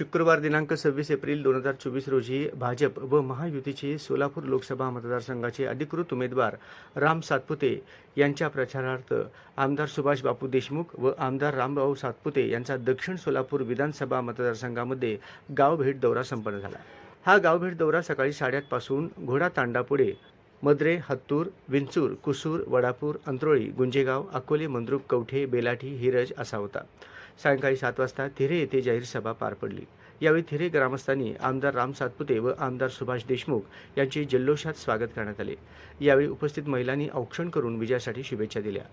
शुक्रवार दिनांक सव्वीस एप्रिल दोन हजार चोवीस रोजी भाजप व महायुतीचे सोलापूर लोकसभा मतदारसंघाचे अधिकृत उमेदवार राम सातपुते यांच्या प्रचारार्थ आमदार सुभाष बापू देशमुख व आमदार रामभाऊ सातपुते यांचा दक्षिण सोलापूर विधानसभा मतदारसंघामध्ये गाव भेट दौरा संपन्न झाला. हा गावभेट दौरा सकाळी साडेआठपासून घोडा तांडापुढे मद्रे हत्तूर विंचूर कुसूर वडापूर अंत्रोळी गुंजेगाव अकोले मंद्रुप कवठे बेलाठी हिरज असा होता. सायंकाळी सात वाजता थिरे येथे जाहीर सभा पार पडली. यावेळी थिरे ग्रामस्थांनी आमदार राम सातपुते व आमदार सुभाष देशमुख यांचे जल्लोषात स्वागत करण्यात आले. यावेळी उपस्थित महिलांनी औक्षण करून विजयासाठी शुभेच्छा दिल्या.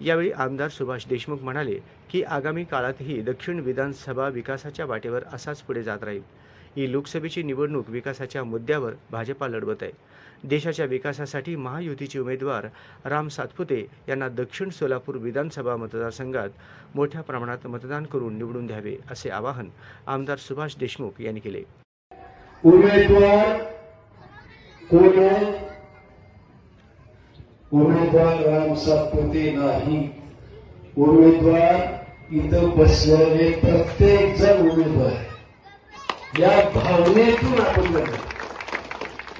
यावेळी आमदार सुभाष देशमुख म्हणाले की आगामी काळातही दक्षिण विधानसभा विकासाच्या वाटेवर असाच पुढे जात राहील. ही लोकसभेची निवडणूक विकासाच्या मुद्द्यावर भाजपा लढवत आहे. देशाच्या विकासासाठी महायुतीचे उमेदवार राम सातपुते यांना दक्षिण सोलापूर विधानसभा मतदारसंघात मोठ्या प्रमाणात मतदान करून निवडून द्यावे असे आवाहन आमदार सुभाष देशमुख यांनी केले. उमेदवार कोण उमेदवार राम सातपुते नाही. उमेदवार इथं बसलेले प्रत्येक जण उमेदवार आहे. या भावनेतून आपण लढतो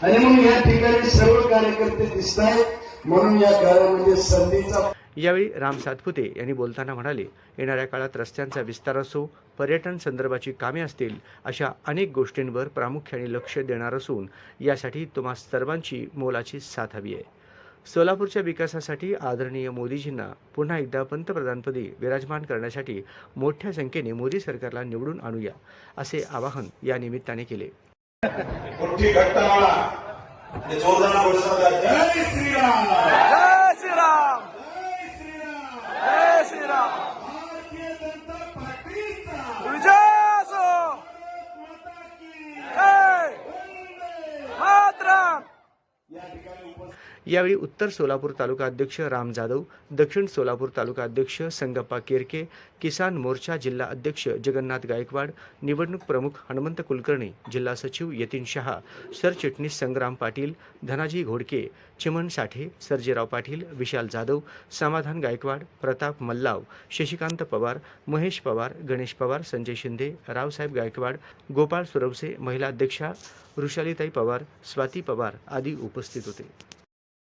आणि म्हणून या ठिकाणी सर्व कार्यकर्ते दिसत आहेत म्हणून या काळामध्ये संधीचा यावेळी राम सातपुते यांनी बोलताना म्हणाले येणाऱ्या काळात रस्त्यांचा विस्तार असो पर्यटन संदर्भाची कामे असतील अशा अनेक गोष्टींवर प्रामुख्याने लक्ष देणार असून यासाठी तुम्हा सर्वांची मोलाची साथ हवी आहे. सोलापूरच्या विकासासाठी आदरणीय मोदीजींना पुन्हा एकदा पंतप्रधानपदी विराजमान करण्यासाठी मोठ्या संख्येने मोदी सरकारला निवडून आणूया असे आवाहन या निमित्ताने केले. मोठी यावेळी उत्तर सोलापूर तालुका अध्यक्ष राम जाधव दक्षिण सोलापूर तालुका अध्यक्ष संगप्पा केरके किसान मोर्चा जिल्हा अध्यक्ष जगन्नाथ गायकवाड निवडणूक प्रमुख हनुमंत कुलकर्णी जिल्हा सचिव यतीन शहा सरचिटणीस संग्राम पाटील धनाजी घोडके चिमन साठे सर्जेराव पाटील विशाल जाधव समाधान गायकवाड प्रताप मल्लाव शशिकांत पवार महेश पवार गणेश पवार संजय शिंदे रावसाहेब गायकवाड गोपाळ सुरवसे महिला अध्यक्षा वृषालीताई पवार स्वाती पवार आदी उपस्थित होते.